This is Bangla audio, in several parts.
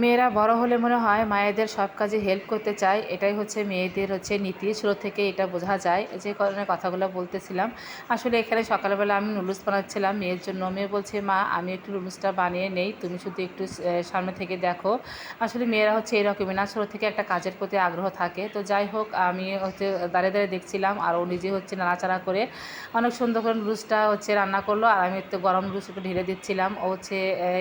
মেয়েরা বড় হলে মনে হয় মায়েদের সব কাজে হেল্প করতে চায়। এটাই হচ্ছে মেয়েদের হচ্ছে নীতি। শুরু থেকে এটা বোঝা যায়। যে কারণে কথাগুলো বলতেছিলাম। আসলে এখানে সকালবেলা আমি নুডলস বানাচ্ছিলাম মেয়ের জন্য। মেয়ে বলছে, মা, আমি একটু নুডলসটা বানিয়ে নেই। তুমি শুধু একটু সামনে থেকে দেখো। আসলে মেয়েরা হচ্ছে এরকমই না। শুরু থেকে একটা কাজের প্রতি আগ্রহ থাকে। তো যাই হোক, আমি হচ্ছে দাঁড়িয়ে দাঁড়িয়ে দেখছিলাম আর ও নিজে হচ্ছে নাড়াচাড়া করে অনেক সুন্দর করে নুডলসটা হচ্ছে রান্না করল। আর আমি একটু গরম নুডলস একটু ঢেলে দিচ্ছিলাম। ও হচ্ছে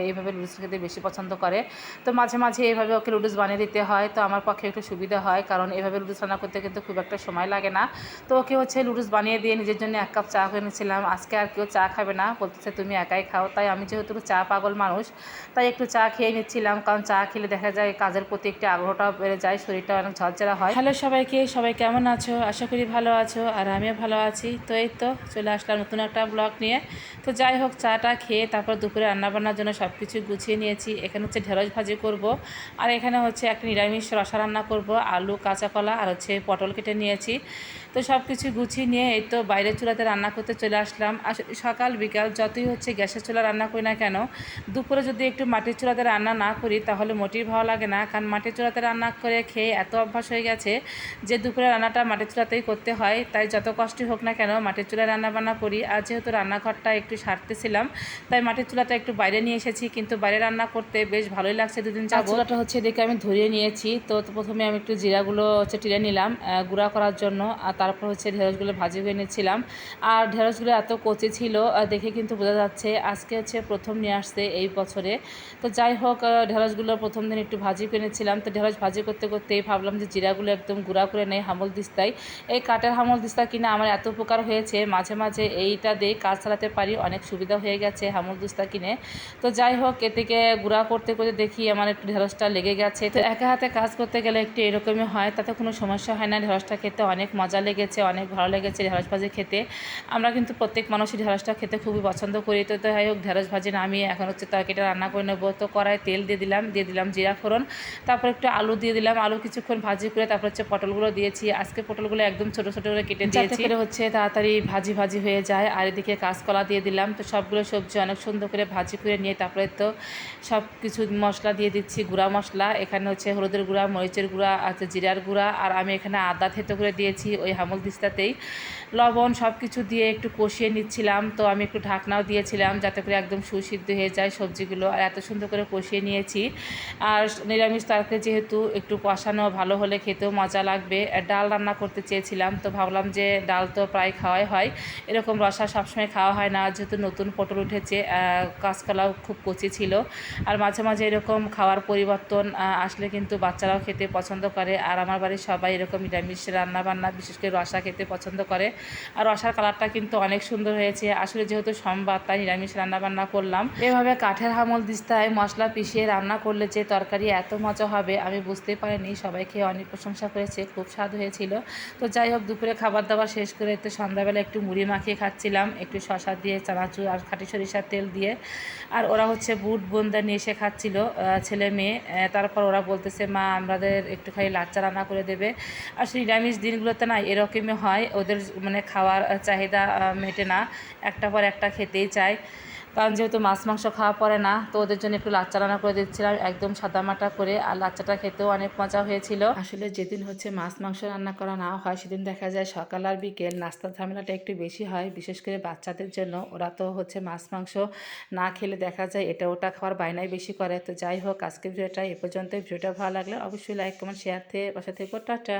এইভাবে নুডলস খেতে বেশি পছন্দ করে। তো মাঝে মাঝে এভাবে ওকে লুডুস বানিয়ে দিতে হয়, তো আমার পক্ষে একটু সুবিধা হয়, কারণ এভাবে লুডুস রান্না করতে কিন্তু খুব একটা সময় লাগে না। তো ওকে হচ্ছে লুডুস বানিয়ে দিয়ে নিজের জন্য এক কাপ চা করে নিয়েছিলাম। আজকে আর কেউ চা খাবে না, বলতেছে তুমি একাই খাও। তাই আমি যেহেতু চা পাগল মানুষ, তাই একটু চা খেয়ে নিচ্ছিলাম, কারণ চা খেলে দেখা যায় কাজের প্রতি একটু আগ্রহটাও বেড়ে যায় শরীরটা অনেক ঝরঝরা হয়। হ্যালো সবাইকে, সবাই কেমন আছো? আশা করি ভালো আছো, আর আমিও ভালো আছি। তো এই তো চলে আসলাম নতুন একটা ব্লগ নিয়ে। তো যাই হোক, চাটা খেয়ে তারপর দুপুরে রান্নাবান্নার জন্য সব কিছু গুছিয়ে নিয়েছি। এখানে হচ্ছে ঢেঁড়স ভাজি করব। আর এখানে হচ্ছে একটা নিরামিষ রসা রান্না করব, আলু কাঁচা কলা আর হচ্ছে পটল কেটে নিয়েছি। তো সব কিছু গুছিয়ে নিয়ে এই তো বাইরের চুলাতে রান্না করতে চলে আসলাম। আসলে সকাল, বিকাল যতই হচ্ছে গ্যাসের চুলা রান্না করি না কেন, দুপুরে যদি একটু মাটির চুলাতে রান্না না করি তাহলে মোটেই ভালো লাগে না। কারণ মাটির চুলাতে রান্না করে খেয়ে এত অভ্যাস হয়ে গেছে যে দুপুরে রান্নাটা মাটির চুলাতেই করতে হয়। তাই যত কষ্টই হোক না কেন মাটির চুলায় রান্না বান্না করি। আর যেহেতু রান্নাঘরটা একটু সারতেছিলাম, তাই মাটির চুলাটা একটু বাইরে নিয়ে এসেছি। কিন্তু বাইরে রান্না করতে বেশ ভালোই লাগছে। দুদিন যা চুলাটা হচ্ছে দেখে আমি ধরিয়ে নিয়েছি। তো প্রথমে আমি একটু জিরাগুলো হচ্ছে টিরে নিলাম গুঁড়া করার জন্য। আর তারপর হচ্ছে ঢেঁড়সগুলো ভাজি করে নিয়েছিলাম। আর ঢেঁড়সগুলো এত কচি ছিল দেখে কিন্তু বোঝা যাচ্ছে আজকে হচ্ছে প্রথম নিয়ে আসছে এই বছরে। তো যাই হোক ঢেঁড়সগুলো প্রথম দিন একটু ভাজি করে নিচ্ছিলাম তো ঢেঁড়স ভাজি করতে করতেই ভাবলাম যে জিরাগুলো একদম গুঁড়া করে নেই, হামল দিস্তায় এই কাঠের হামল দিস্তা কিনা আমার এত উপকার হয়েছে, মাঝে মাঝে এইটা দিয়ে কাজ চালাতে পারি, অনেক সুবিধা হয়ে গেছে হামল দিস্তা কিনে। তো যাই হোক এ থেকে গুঁড়া করতে করতে দেখি আমার একটু ঢেঁড়সটা লেগে গেছে। তো একা হাতে কাজ করতে গেলে একটু এরকমই হয় তাতে কোনো সমস্যা হয় না। ঢেঁড়সটা খেতে অনেক মজা লেগেছে অনেক ভালো লেগেছে ঢেঁড়স ভাজি খেতে। আমরা কিন্তু প্রত্যেক মানুষই ঢেঁড়সটা খেতে খুবই পছন্দ করি। তো যাই হোক ঢেঁড়স ভাজি নামিয়ে এখন হচ্ছে তরকারিটা রান্না করে নেব। তো কড়াই তেল দিয়ে দিলাম দিয়ে দিলাম জিরা ফোড়ন। তারপর একটু আলু দিয়ে দিলাম। আলু কিছুক্ষণ ভাজি করে তারপর হচ্ছে পটলগুলো দিয়েছি। আজকে পটলগুলো একদম ছোটো ছোটো করে কেটে দিয়েছি। হচ্ছে তাড়াতাড়ি ভাজি ভাজি হয়ে যায়। আর এদিকে কাঁচকলা দিয়ে দিলাম। তো সবগুলো সবজি অনেক সুন্দর করে ভাজি করে নিয়ে তারপরে তো সব কিছু মশলা দিয়ে দিচ্ছি গুঁড়া মশলা। এখানে হচ্ছে হলুদের গুঁড়া, মরিচের গুঁড়া, আছে জিরার গুঁড়া, আর আমি এখানে আদা থেতো করে দিয়েছি ওই হামল দিস্তাতেই। লবণ সব কিছু দিয়ে একটু কষিয়ে নিচ্ছিলাম, তো আমি একটু ঢাকনাও দিয়েছিলাম যাতে করে একদম সুসিদ্ধ হয়ে যায় সবজিগুলো। আর এত সুন্দর করে কষিয়ে নিয়েছি। আর নিরামিষ তরকারি যেহেতু একটু কষানো ভালো হলে খেতেও মজা লাগবে। ডাল রান্না করতে চেয়েছিলাম, তো ভাবলাম যে ডাল তো প্রায় খাওয়াই হয়। এরকম রসা সবসময় খাওয়া হয় না, যেহেতু নতুন পটল উঠেছে কাঁচকলাও খুব কচি ছিল। আর মাঝে মাঝে এরকম খাওয়ার পরিবর্তন আসলে কিন্তু বাচ্চারাও খেতে পছন্দ করে। আর আমার বাড়ির সবাই এরকম নিরামিষ রান্না বান্না বিশেষ করে রসা খেতে পছন্দ করে। আর রসার কালারটা কিন্তু অনেক সুন্দর হয়েছে। আসলে যেহেতু সোমবার তাই নিরামিষ রান্নাবান্না করলাম। এভাবে কাঠের হামল দিস্তায় মশলা পিষিয়ে রান্না করলে যে তরকারি এত মজা হবে আমি বুঝতেই পারিনি। সবাই খেয়ে অনেক প্রশংসা করেছে খুব স্বাদ হয়েছিল। তো যাই হোক দুপুরে খাবার দাবার শেষ করে তো সন্ধ্যাবেলা একটু মুড়ি মাখিয়ে খাচ্ছিলাম। একটু শশা দিয়ে চানাচুর আর খাটি সরিষার তেল দিয়ে। আর ওরা হচ্ছে বুট বোন্দা নিয়ে এসে খাচ্ছিল। আহ, ছেলে মেয়ে তারপর ওরা বলতেছে, মা, আমাদের একটু খালি লাচ্চা রান্না করে দেবে। আর সেই নিরামিষ দিনগুলোতে না, এরকমই হয়। ওদের মানে খাওয়ার চাহিদা মেটে না। একটা পর একটা খেতেই চায়। কারণ যেহেতু মাছ মাংস খাওয়া পড়ে না, তো ওদের জন্য একটু লাচ্চা রান্না করে দিচ্ছিলাম, একদম সাদামাটা করে। আর লাচ্চাটা খেতেও অনেক মজা হয়েছিল। আসলে যেদিন হচ্ছে মাছ মাংস রান্না করা না হয়, সেদিন দেখা যায় সকাল আর বিকেল নাস্তার ঝামেলাটা একটু বেশি হয়। বিশেষ করে বাচ্চাদের জন্য ওরা তো হচ্ছে মাছ মাংস না খেলে দেখা যায় এটা ওটা খাওয়ার বায়নাই বেশি করে। তো যাই হোক, আজকের ভিডিওটা এ পর্যন্ত ভিডিওটা ভালো লাগলে অবশ্যই লাইক কমেন্ট শেয়ার থেকে পাশে থেকে। টাটা।